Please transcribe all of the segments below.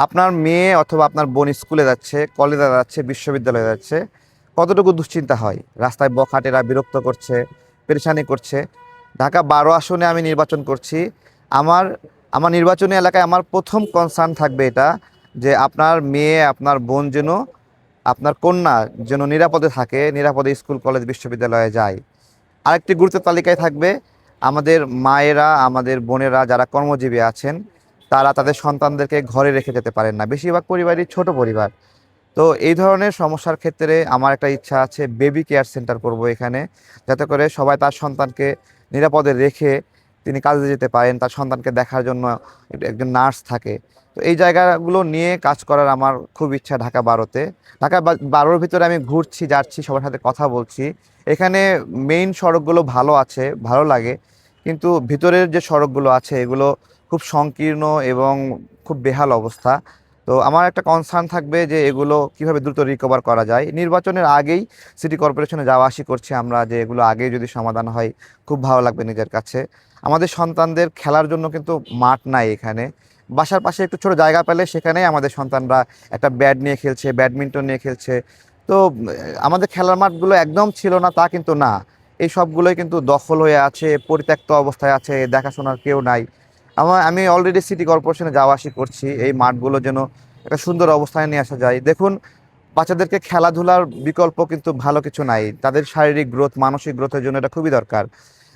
আপনার মেয়ে অথবা আপনার বোন স্কুলে যাচ্ছে, কলেজে যাচ্ছে, বিশ্ববিদ্যালয়ে যাচ্ছে, কতটুকু দুশ্চিন্তা হয়? রাস্তায় বখাটেরা বিরক্ত করছে, পেরেশানি করছে। ঢাকা বারো আসনে আমি নির্বাচন করছি। আমার আমার নির্বাচনী এলাকায় আমার প্রথম কনসার্ন থাকবে এটা যে আপনার মেয়ে, আপনার বোন যেন, আপনার কন্যা যেন নিরাপদে থাকে, নিরাপদে স্কুল, কলেজ, বিশ্ববিদ্যালয়ে যায়। আরেকটি গুরুত্বের তালিকায় থাকবে, আমাদের মায়েরা, আমাদের বোনেরা যারা কর্মজীবী আছেন তারা তাদের সন্তানদেরকে ঘরে রেখে যেতে পারেন না। বেশিরভাগ পরিবারই ছোট পরিবার। তো এই ধরনের সমস্যার ক্ষেত্রে আমার একটা ইচ্ছা আছে বেবি কেয়ার সেন্টার করব এখানে। যাতে করে সবাই তার সন্তানকে নিরাপদে রেখে তিনি কাজে যেতে পারেন, তার সন্তানকে দেখার জন্য একজন নার্স থাকে। তো এই জায়গাগুলো নিয়ে কাজ করার আমার খুব ইচ্ছা ঢাকা বারোতে। ঢাকা বারোর ভিতরে আমি ঘুরছি, যাচ্ছি, সবার সাথে কথা বলছি। এখানে মেইন সড়কগুলো ভালো আছে, ভালো লাগে। কিন্তু ভিতরের যে সড়কগুলো আছে, এগুলো খুব সংকীর্ণ এবং খুব বেহাল অবস্থা। তো আমার একটা কনসার্ন থাকবে যে এগুলো কীভাবে দ্রুত রিকভার করা যায়। নির্বাচনের আগেই সিটি কর্পোরেশনে যাওয়া আসি করছি আমরা যে এগুলো আগে যদি সমাধান হয়, খুব ভালো লাগবে নিজের কাছে। আমাদের সন্তানদের খেলার জন্য কিন্তু মাঠ নাই এখানে। বাসার পাশে একটু ছোট জায়গা পেলে সেখানেই আমাদের সন্তানরা একটা ব্যাট নিয়ে খেলছে ব্যাডমিন্টন নিয়ে খেলছে। তো আমাদের খেলার মাঠগুলো একদম ছিল না, তা কিন্তু না। এই সবগুলোই কিন্তু দখল হয়ে আছে, পরিত্যক্ত অবস্থায় আছে, দেখাশোনার কেউ নাই। আমার, আমি অলরেডি সিটি কর্পোরেশনে যাওয়া আসি করছি, এই মাঠগুলো যেন একটা সুন্দর অবস্থায় নিয়ে আসা যায়। দেখুন, বাচ্চাদেরকে খেলাধুলার বিকল্প কিন্তু ভালো কিছু নাই। তাদের শারীরিক গ্রোথ মানসিক গ্রোথের জন্য এটা খুবই দরকার।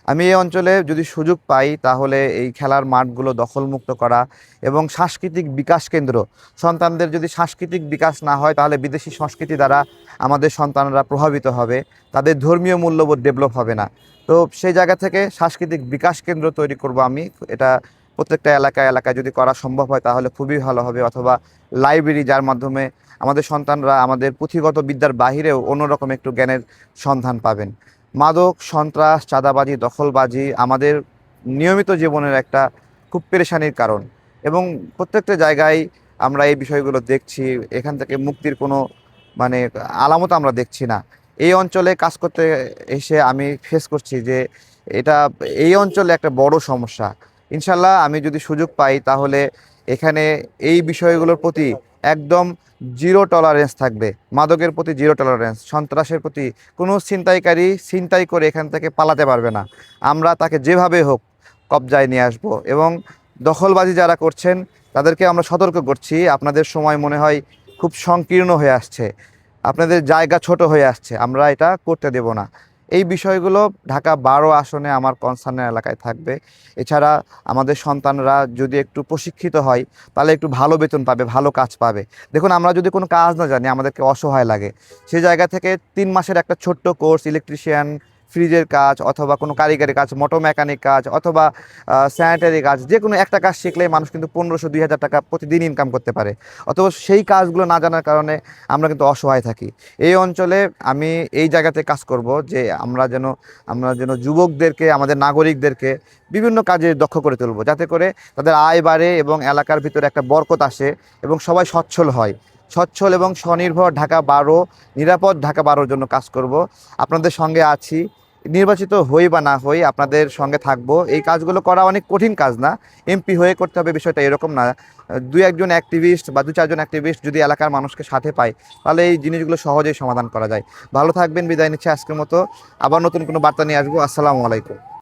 আমি এই অঞ্চলে যদি সুযোগ পাই, তাহলে এই খেলার মাঠগুলো দখলমুক্ত করা এবং সাংস্কৃতিক বিকাশ কেন্দ্র। সন্তানদের যদি সাংস্কৃতিক বিকাশ না হয়, তাহলে বিদেশি সংস্কৃতি দ্বারা আমাদের সন্তানরা প্রভাবিত হবে। তাদের ধর্মীয় মূল্যবোধ ডেভেলপ হবে না। তো সেই জায়গা থেকে সাংস্কৃতিক বিকাশ কেন্দ্র তৈরি করব আমি। এটা প্রত্যেকটা এলাকায় এলাকায় যদি করা সম্ভব হয়, তাহলে খুবই ভালো হবে। অথবা লাইব্রেরি, যার মাধ্যমে আমাদের সন্তানরা আমাদের পুঁথিগত বিদ্যার বাহিরেও অন্যরকম একটু জ্ঞানের সন্ধান পাবেন। মাদক, সন্ত্রাস, চাঁদাবাজি, দখলবাজি আমাদের নিয়মিত জীবনের একটা খুব পেরেশানির কারণ। এবং প্রত্যেকটা জায়গায় আমরা এই বিষয়গুলো দেখছি, এখান থেকে মুক্তির কোনো মানে আলামত আমরা দেখছি না। এই অঞ্চলে কাজ করতে এসে আমি ফেস করছি যে এটা, এই অঞ্চলে একটা বড় সমস্যা। ইনশাল্লাহ আমি যদি সুযোগ পাই তাহলে এখানে এই বিষয়গুলোর প্রতি একদম জিরো টলারেন্স থাকবে। মাদকের প্রতি জিরো টলারেন্স সন্ত্রাসের প্রতি কোনো ছিনতাইকারী ছিনতাই করে এখান থেকে পালাতে পারবে না। আমরা তাকে যেভাবে হোক কবজায় নিয়ে আসব এবং দখলবাজি যারা করছেন, তাদেরকে আমরা সতর্ক করছি। আপনাদের সময় মনে হয় খুব সংকীর্ণ হয়ে আসছে। আপনাদের জায়গা ছোট হয়ে আসছে। আমরা এটা করতে দেব না। এই বিষয়গুলো ঢাকা বারো আসনে আমার কনসার্নের এলাকায় থাকবে। এছাড়া আমাদের সন্তানরা যদি একটু প্রশিক্ষিত হয়, তাহলে একটু ভালো বেতন পাবে, ভালো কাজ পাবে। দেখুন, আমরা যদি কোনো কাজ না জানি, আমাদেরকে অসহায় লাগে। সেই জায়গা থেকে তিন মাসের একটা ছোট্ট কোর্স ইলেকট্রিশিয়ান ফ্রিজের কাজ অথবা কোনো কারিগরি কাজ মোটো মেকানিক কাজ অথবা স্যানিটারি কাজ যে কোনো একটা কাজ শিখলে মানুষ কিন্তু পনেরোশো, দুই হাজার টাকা প্রতিদিন ইনকাম করতে পারে। অথবা সেই কাজগুলো না জানার কারণে আমরা কিন্তু অসহায় থাকি। এই অঞ্চলে আমি এই জায়গাতে কাজ করব যে আমরা যেন আমরা যেন যুবকদেরকে, আমাদের নাগরিকদেরকে বিভিন্ন কাজে দক্ষ করে তুলব। যাতে করে তাদের আয় বাড়ে এবং এলাকার ভিতরে একটা বরকত আসে এবং সবাই সচ্ছল হয়। সচ্ছল এবং স্বনির্ভর ঢাকা বারো, নিরাপদ ঢাকা বারোর জন্য কাজ করব। আপনাদের সঙ্গে আছি। নির্বাচিত হই বা না হই, আপনাদের সঙ্গে থাকব। এই কাজগুলো করা অনেক কঠিন কাজ না। এমপি হয়ে করতে হবে বিষয়টা এরকম না। দুই একজন অ্যাক্টিভিস্ট বা দু চারজন অ্যাক্টিভিস্ট যদি এলাকার মানুষকে সাথে পায়, তাহলে এই জিনিসগুলো সহজেই সমাধান করা যায়। ভালো থাকবেন, বিদায় নিচ্ছে আজকের মতো। আবার নতুন কোনো বার্তা নিয়ে আসব। আসসালামু আলাইকুম।